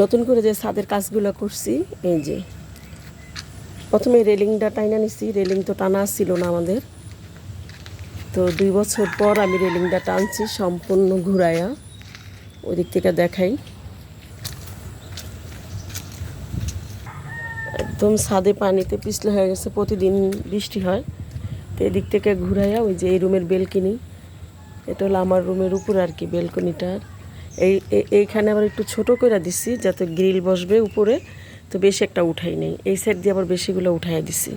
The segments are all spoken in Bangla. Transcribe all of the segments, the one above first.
নতুন করে যে ছাদের কাজগুলো করছি, এই যে। প্রথমে রেলিংটা টাইনা নিছি, রেলিং তো টানা ছিল না আমাদের। তো দুই বছর পর আমি রেলিংটা টানছি সম্পূর্ণ ঘুরায়া ওই দিক থেকে দেখাই। একদম ছাদে পানিতে পিছলে হয়ে গেছে, প্রতিদিন বৃষ্টি হয়। তো এদিক থেকে ঘুরাইয়া ওই যে এই রুমের বেলকিনি, এটা হলো আমার রুমের উপর আর কি বেলকনিটার এই এইখানে আবার একটু ছোট করে দিছি, যাতে গ্রিল বসবে উপরে, তো বেশি একটা উঠাই নেই। এই সাইড দিয়ে আবার বেশিগুলো উঠাইয়া দিছি।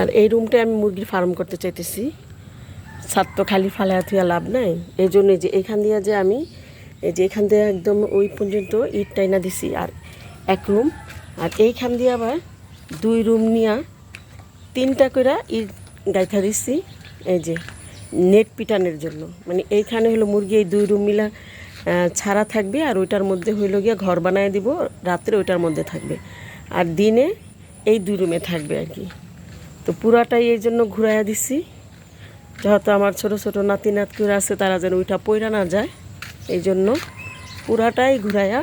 আর এই রুমটায় আমি মুরগির ফার্ম করতে চাইতেছি। ছাদ তো খালি ফালায়া থুয়া লাভ নাই। এই জন্য যে এখান দিয়ে যে আমি, এই যে এখান দিয়ে একদম ওই পর্যন্ত ইট টাইনা দিছি আর এক রুম আর এইখান দিয়ে আবার দুই রুম নিয়া তিনটা করে ইট গাইথা দিচ্ছি এই যে নেট পিটানোর জন্য। মানে এইখানে হলো মুরগি এই দুই রুম মিলা ছাড়া থাকবে আর ওইটার মধ্যে হইল গিয়ে ঘর বানায় দিব, রাত্রে ওইটার মধ্যে থাকবে। আর দিনে এই দুই রুমে থাকবে আর কি। তো পুরাটাই এই জন্য ঘুরাইয়া দিছি। যেহেতু আমার ছোট ছোট নাতি নাতকুরা আছে, তারা যেন ওইটা পইরা না যায়, এই জন্য পুরাটাই ঘুরাইয়া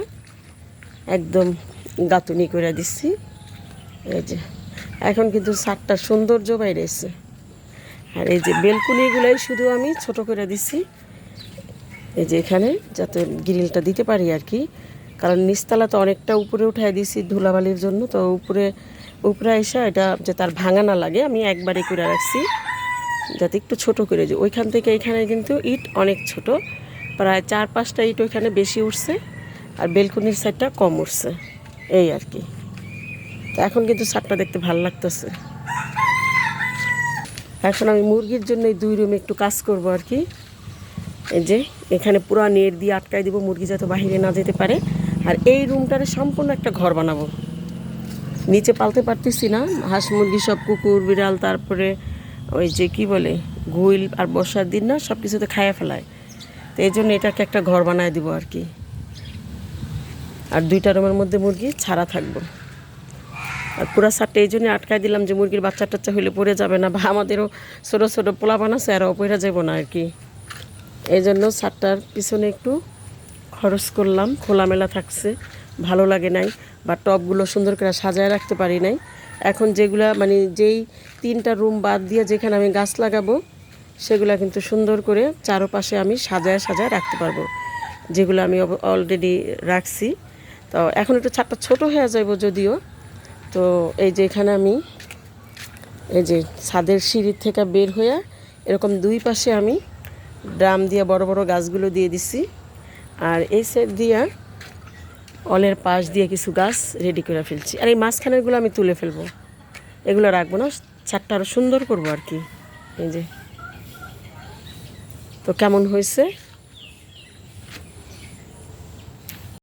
একদম গাতুনি করে দিচ্ছি এই যে, এখন কিন্তু সারটা সৌন্দর্য বাইরে এসছে। আর এই যে বেলকুনিগুলোই শুধু আমি ছোট করে দিছি। এই যে এখানে, যাতে গ্রিলটা দিতে পারি আর কি। কারণ নিচতলা তো অনেকটা উপরে উঠাই দিছি ধুলাবালির জন্য, তো উপরে উপরে এসে এটা যে তার ভাঙা না লাগে, আমি একবারে করে রাখছি। যাতে একটু ছোট করে যে, ওইখান থেকে এখানে কিন্তু ইট অনেক ছোট, প্রায় চার পাঁচটা ইট ওইখানে বেশি উঠছে, আর বেলকনির সাইডটা কম উঠছে, এই আর কি। তো এখন কিন্তু ছাদটা দেখতে ভালো লাগতেছে। এখন আমি মুরগির জন্য দুই রুমে একটু কাজ করব আর কি। যে, এখানে পুরো নেট দিয়ে আটকাই দিব, মুরগি যাতে বাহিরে না যেতে পারে। আর এই রুমটারে সম্পূর্ণ একটা ঘর বানাবো। নিচে পালতে পারতেছি না, হাঁস মুরগি সব কুকুর, বিড়াল, তারপরে ওই যে কি বলে গুইল আর বর্ষার দিন না সব কিছুতে খাইয়া ফেলায়। তো এই জন্য এটাকে একটা ঘর বানায় দিব আর কি। আর দুইটা রুমের মধ্যে মুরগি ছাড়া থাকব। আর পুরা সারটা এই জন্য আটকায় দিলাম যে মুরগির বাচ্চা টাচ্চা হইলে পড়ে যাবে না, বা আমাদেরও ছোটো ছোটো পোলা বানাচ্ছে আরও পড়ে যাব না আর কি। এই জন্য সারটার পিছনে একটু খরচ করলাম। খোলামেলা থাকছে, ভালো লাগে নাই, বা টবগুলো সুন্দর করে সাজায় রাখতে পারি নাই। এখন যেগুলা মানে যেই তিনটা রুম বাদ দিয়ে যেখানে আমি গাছ লাগাবো, সেগুলা কিন্তু সুন্দর করে চারপাশে আমি সাজায় সাজায় রাখতে পারব, যেগুলো আমি অলরেডি রাখছি। তো এখন একটু ছাদটা ছোট হয়ে যাইব যদিও। তো এই যে এখানে আমি, এই যে ছাদের সিঁড়ির থেকে বের হয়ে এরকম দুই পাশে আমি ড্রাম দিয়ে বড় বড় গাছগুলো দিয়ে দিছি। আর এই সাইড দিয়ে অলের পাশ দিয়ে কিছু গাছ রেডি করে ফেলছি। আর এই মাঝখানেরগুলো আমি তুলে ফেলব। এগুলো রাখব না, ছাদটা আরও সুন্দর করব আর কি। এই যে। তো কেমন হয়েছে?